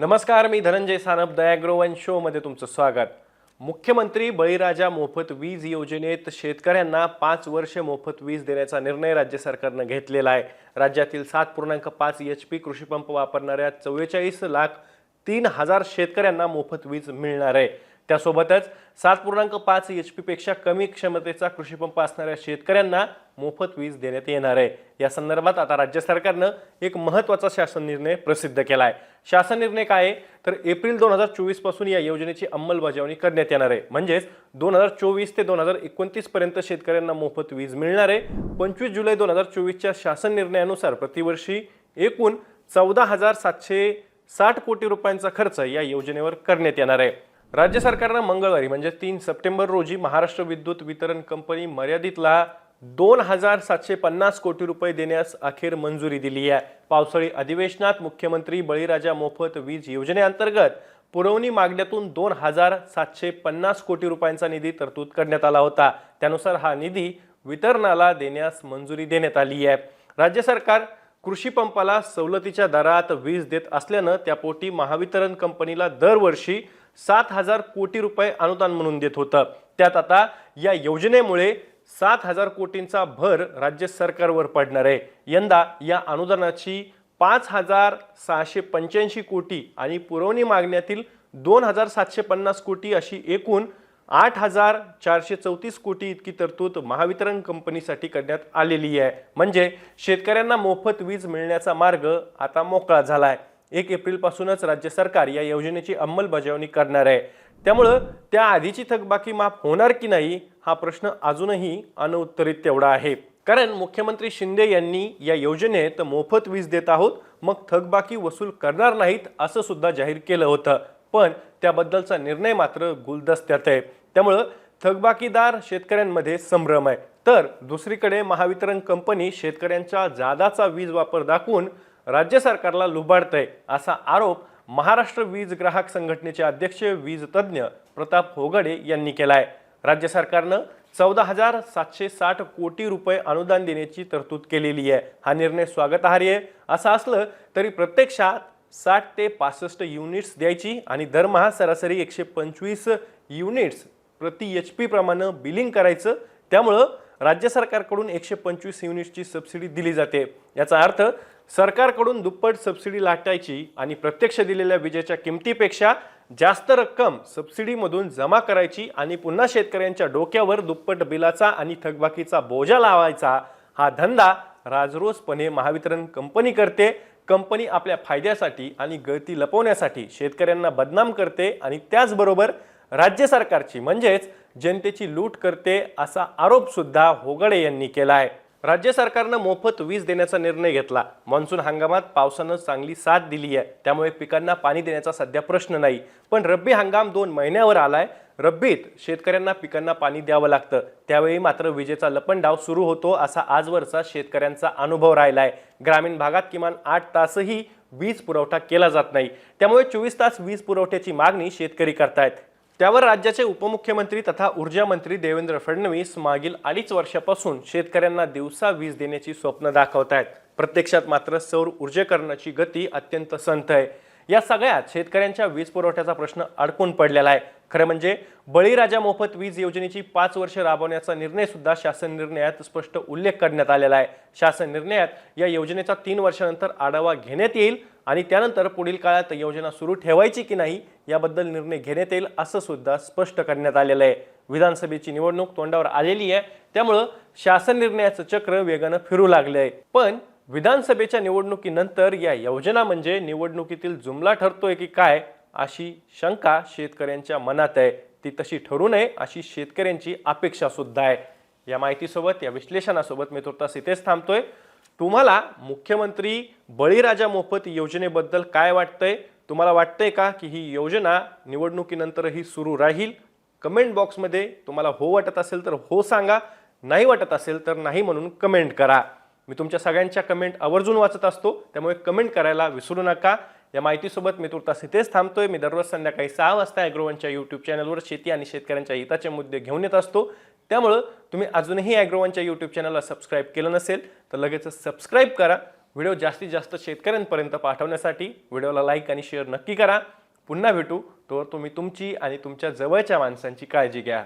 नमस्कार मी धनंजय सानप दयाग्रोवन शोमध्ये तुमचं स्वागत. मुख्यमंत्री बळीराजा मोफत वीज योजनेत शेतकऱ्यांना पाच वर्ष मोफत वीज देण्याचा निर्णय राज्य सरकारनं घेतलेला आहे. राज्यातील सात पूर्णांक पाच एच पी कृषीपंप वापरणाऱ्या चव्वेचाळीस लाख तीन हजार शेतकऱ्यांना मोफत वीज मिळणार आहे. त्यासोबतच सात पूर्णांक पाच एच पेक्षा कमी क्षमतेचा कृषीपंप असणाऱ्या शेतकऱ्यांना मोफत वीज देण्यात येणार आहे. या संदर्भात आता राज्य सरकारनं एक महत्त्वाचा शासन निर्णय प्रसिद्ध केला आहे शासन निर्णय काय आहे? तर एप्रिल दोन हजार चोवीसपासून या योजनेची अंमलबजावणी करण्यात येणार आहे. म्हणजेच दोन हजार चोवीस ते दोन हजार एकोणतीस पर्यंत शेतकऱ्यांना मोफत वीज मिळणार आहे. पंचवीस जुलै दोन हजार चोवीसच्या शासन निर्णयानुसार प्रतिवर्षी एकूण चौदा हजार सातशे साठ कोटी रुपयांचा खर्च या योजनेवर करण्यात येणार आहे. राज्य सरकारनं मंगळवारी म्हणजे तीन सप्टेंबर रोजी महाराष्ट्र विद्युत वितरण कंपनी मर्यादितला दोन हजार सातशे पन्नास कोटी रुपये देण्यास अखेर मंजुरी दिली आहे. पावसाळी अधिवेशनात मुख्यमंत्री बळीराजा मोफत वीज योजनेअंतर्गत पुरवणी मागण्यातून दोन हजार सातशे पन्नास कोटी रुपयांचा निधी तरतूद करण्यात आला होता. त्यानुसार हा निधी वितरणाला देण्यास मंजुरी देण्यात आली आहे. राज्य सरकार कृषी पंपाला सवलतीच्या दरात वीज देत असल्यानं त्यापोटी महावितरण कंपनीला दरवर्षी सात हजार कोटी रुपये अनुदान म्हणून देत होतं. त्यात आता या योजनेमुळे सात हजार कोटींचा भर राज्य सरकारवर पडणार आहे. यंदा या अनुदानाची पाच हजार सहाशे पंच्याऐंशी कोटी आणि पुरवणी मागण्यातील दोन हजार सातशे पन्नास कोटी अशी एकूण आठ हजार चारशे चौतीस कोटी इतकी तरतूद महावितरण कंपनीसाठी करण्यात आलेली आहे. म्हणजे शेतकऱ्यांना मोफत वीज मिळण्याचा मार्ग आता मोकळा झाला आहे एक एप्रिलपासूनच राज्य सरकार या योजनेची अंमलबजावणी करणार आहे. त्यामुळं त्या आधीची थकबाकी माफ होणार की नाही हा प्रश्न अजूनही अनुत्तरित तेवढा आहे. कारण मुख्यमंत्री शिंदे यांनी या योजनेत मोफत वीज देत आहोत मग थकबाकी वसूल करणार नाहीत असं सुद्धा जाहीर केलं होतं. पण त्याबद्दलचा निर्णय मात्र गुलदस्त्यात आहे. त्यामुळं थकबाकीदार शेतकऱ्यांमध्ये संभ्रम आहे. तर दुसरीकडे महावितरण कंपनी शेतकऱ्यांच्या जादाचा वीज वापर दाखवून राज्य सरकारला लुबाडतंय असा आरोप महाराष्ट्र वीज ग्राहक संघटनेचे अध्यक्ष वीज तज्ज्ञ प्रताप होगडे यांनी केलाय. राज्य सरकारनं चौदा हजार सातशे साठ कोटी रुपये अनुदान देण्याची तरतूद केलेली आहे. हा निर्णय स्वागतार्ह आहे. असं असलं तरी प्रत्यक्षात साठ ते पासष्ट युनिट्स द्यायची आणि दरमहा सरासरी एकशे पंचवीस युनिट्स प्रति एच पी प्रमाणे बिलिंग करायचं. त्यामुळं राज्य सरकारकडून एकशे पंचवीस युनिट्सची सबसिडी दिली जाते. याचा अर्थ सरकारकडून दुप्पट सबसिडी लाटायची आणि प्रत्यक्ष दिलेल्या विजेच्या किमतीपेक्षा जास्त रक्कम सबसिडीमधून जमा करायची आणि पुन्हा शेतकऱ्यांच्या डोक्यावर दुप्पट बिलाचा आणि थकबाकीचा बोजा लावायचा हा धंदा राजरोसपणे महावितरण कंपनी करते. कंपनी आपल्या फायद्यासाठी आणि गळती लपवण्यासाठी शेतकऱ्यांना बदनाम करते आणि त्याचबरोबर राज्य सरकारची म्हणजेच जनतेची लूट करते असा आरोपसुद्धा होगडे यांनी केला आहे राज्य सरकारनं मोफत वीज देण्याचा निर्णय घेतला. मान्सून हंगामात पावसानं चांगली साथ दिली आहे त्यामुळे पिकांना पाणी देण्याचा सध्या प्रश्न नाही. पण रब्बी हंगाम दोन महिन्यावर आलाय. रब्बीत शेतकऱ्यांना पिकांना पाणी द्यावं लागतं. त्यावेळी मात्र विजेचा लपंडाव सुरू होतो असा आजवरचा शेतकऱ्यांचा अनुभव राहिलाय. ग्रामीण भागात किमान आठ तासही वीज पुरवठा केला जात नाही. त्यामुळे चोवीस तास वीज पुरवठ्याची मागणी शेतकरी करतायत. त्यावर राज्याचे उपमुख्यमंत्री तथा ऊर्जा मंत्री देवेंद्र फडणवीस मागील अडीच वर्षापासून शेतकऱ्यांना दिवसा वीज देण्याची स्वप्न दाखवत आहेत प्रत्यक्षात मात्र सौर ऊर्जेकरणाची गती अत्यंत संथ आहे. या सगळ्यात शेतकऱ्यांच्या वीज पुरवठ्याचा प्रश्न अडकून पडलेला आहे. खरं म्हणजे बळीराजा मोफत वीज योजनेची पाच वर्ष राबवण्याचा निर्णय सुद्धा शासन निर्णयात स्पष्ट उल्लेख करण्यात आलेला आहे. शासन निर्णयात या योजनेचा तीन वर्षानंतर आढावा घेण्यात येईल आणि त्यानंतर पुढील काळात योजना सुरू ठेवायची की नाही याबद्दल निर्णय घेण्यात येईल असं सुद्धा स्पष्ट करण्यात आलेलं आहे. विधानसभेची निवडणूक तोंडावर आलेली आहे. त्यामुळं शासन निर्णयाचं चक्र वेगानं फिरू लागलं आहे पण विधानसभेच्या निवडणुकीनंतर या योजना म्हणजे निवडणुकीतील जुमला ठरतोय की काय अशी शंका शेतकऱ्यांच्या मनात आहे. ती तशी ठरू नये अशी शेतकऱ्यांची अपेक्षा सुद्धा आहे. या माहितीसोबत या विश्लेषणासोबत मी तुर्तास इथेच थांबतोय. तुम्हाला मुख्यमंत्री बळीराजा मोफत योजनेबद्दल काय वाटतंय? तुम्हाला वाटतंय का की ही योजना निवडणुकीनंतरही सुरू राहील? कमेंट बॉक्समध्ये तुम्हाला हो वाटत असेल तर हो सांगा. नाही वाटत असेल तर नाही म्हणून कमेंट करा. मी तुमच्या सगळ्यांच्या कमेंट आवर्जून वाचत असतो. त्यामुळे कमेंट करायला विसरू नका. या माहितीसोबत मी तुर्तास इथेच थांबतोय. मी दररोज संध्याकाळी सहा वाजता ॲग्रोवनच्या यूट्यूब चॅनलवर शेती आणि शेतकऱ्यांच्या हिताचे मुद्दे घेऊन येत असतो. त्यामुळं तुम्ही अजूनही ॲग्रोवनच्या यूट्यूब चॅनलला सबस्क्राईब केलं नसेल तर लगेच सबस्क्राईब करा. व्हिडिओ जास्तीत जास्त शेतकऱ्यांपर्यंत पाठवण्यासाठी व्हिडिओला लाईक आणि शेअर नक्की करा. पुन्हा भेटू. तोवर तुम्ही तुमची आणि तुमच्या जवळच्या माणसांची काळजी घ्या.